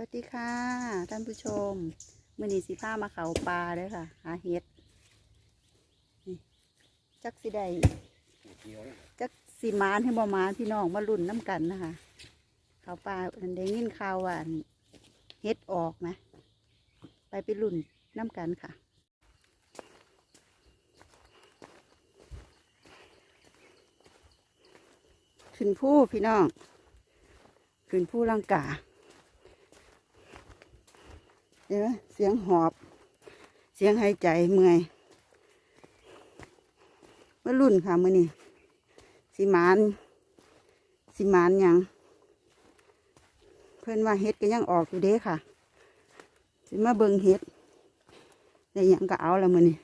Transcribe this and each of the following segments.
วัสดีค่ะ ท่านผู้ชมมื่อนี้สิพามาเขาปลาเด้อค่ะ หาเห็ดนี่จักสิได้จักสิมานให้บ่มานพี่น้องมาลุ่นน้ำกันนะคะ เขาปลาอันได้ยินข่าวว่านเห็ดออกนะไปไปลุ่นน้ำกันค่ะขึ้นผู้พี่น้องขึ้นผู้ลังกา เดี๋ยวนะเสียงหอบ เสียงหายใจเมื่อยเมารุ่นค่ะมื่อนี่สิมานสิมานยังเพื่อนว่าเฮ็ดก็ยังออกอยู่เด้ค่ะสิมาเบิงเฮ็ดได้ยังก็เอาแล้วมือนี่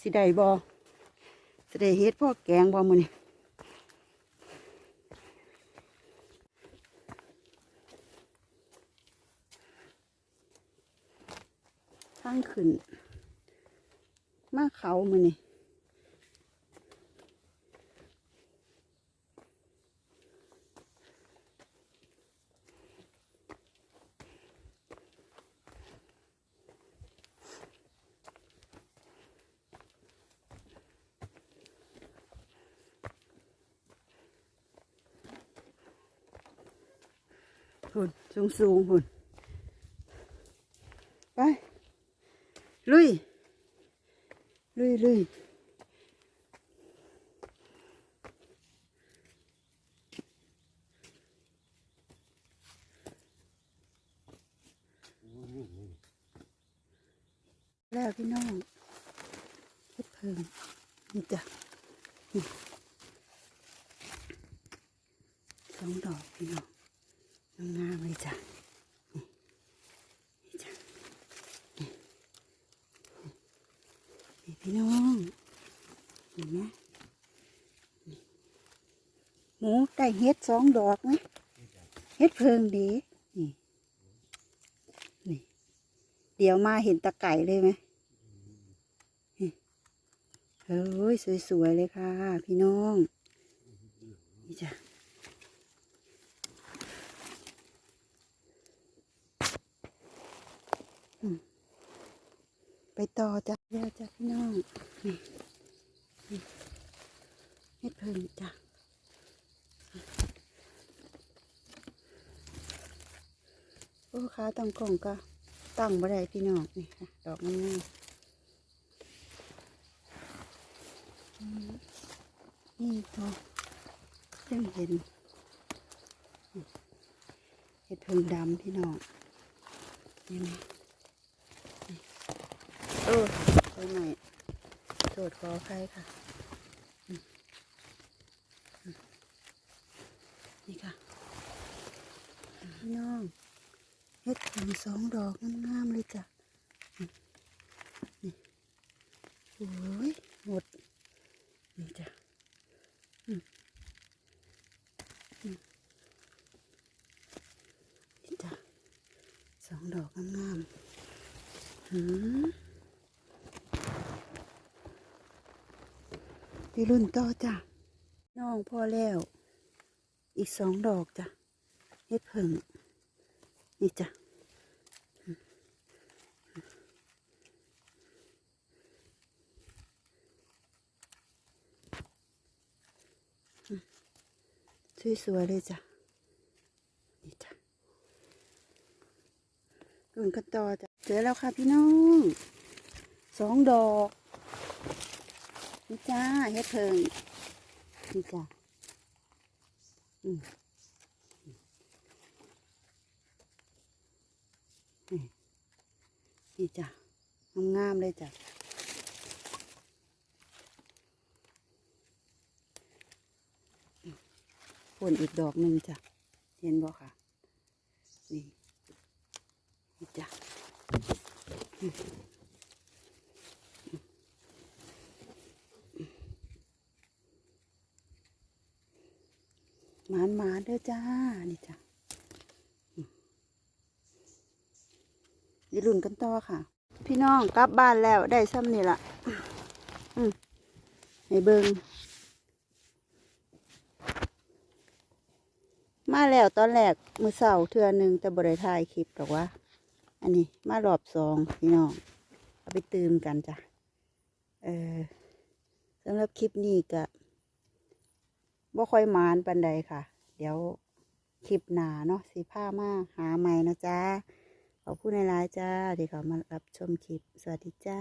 สิได้บอสิได้เฮ็ดพ่อแกงบอมื่อนี่ ข้างขึ้น มาเขามือนี่หุ่นสูงสูงหุ่นไป ลุย ลุยลุยแล้วพี่น้องเฮ็ดเพิ่งนี่จ้ะสองดอกพี่น้องงามเลยจ้ะนี่นี่จ้ะ นี่ พี่น้องเห็นไหมหมูได้เฮ็ดสองดอกไหมเฮ็ดเพิงดีนี่นี่ เดี๋ยวมาเห็นตะไก่เลยไหมเฮ้ย สวย ๆ เลยค่ะ พี่น้อง นี่จ้ะ ไปต่อจ้ะเดี๋ยวจ้ะพี่น้องนี่นี่เฮ็ดเพิ่งจ้ะโอ้ขาตั้งกล่องก็ตั้งบ่ได้พี่น้องนี่ค่ะดอกงามๆอืมนี่พอยังเห็นเฮ็ดเพิ่งดำพี่น้องนี่ไหม เออไปหน่อยโทษขออภัยค่ะ นี่ค่ะ พี่น้องเฮ็ดถึงสองดอกงามๆเลยจ้ะนี่โอ้ยหมด นี่จ้ะนี่จ้ะสองดอกงามๆหืม ที่รุ่นต่อจ้ะน้องพ่อแล้ว อีกสองดอกจ้ะเฮ็ดเพิ่งนี่จ้ะสวยๆเลยจ้ะนี่จ้ะรุ่นกันต่อจ้ะเจอแล้วค่ะพี่น้องสองดอก นี่จ้าเฮ็ดเพิงนี่จ้าอืมนี่นี่จ้างามๆเลยจ้ะผลอีกดอกหนึ่งจ้ะ เห็นบ่ค่ะ นี่ นี่จ้ะ มหมานมาเด้อจ้า นี่จ้ะอืมอย่าลุ่นกันต่อค่ะ พี่น้องกลับบ้านแล้วได้ซ้ำนี่ละอืมให้เบิงมาแล้วตอนแรกมือเสาร์เทือหนึ่งแต่บริถ่ายคลิปหรอกว่าอันนี้มารอบสองพี่น้อง เอาไปตื่มกันจ้ะ เออสำหรับคลิปนี้ก็ บ่ค่อยมานปันใดค่ะ เดี๋ยวคลิปหนาเนาะสีผ้ามากหาใหม่นะจ๊ะขอบคุณในไลน์จ้าที่เขามารับชมคลิป สวัสดีจ้า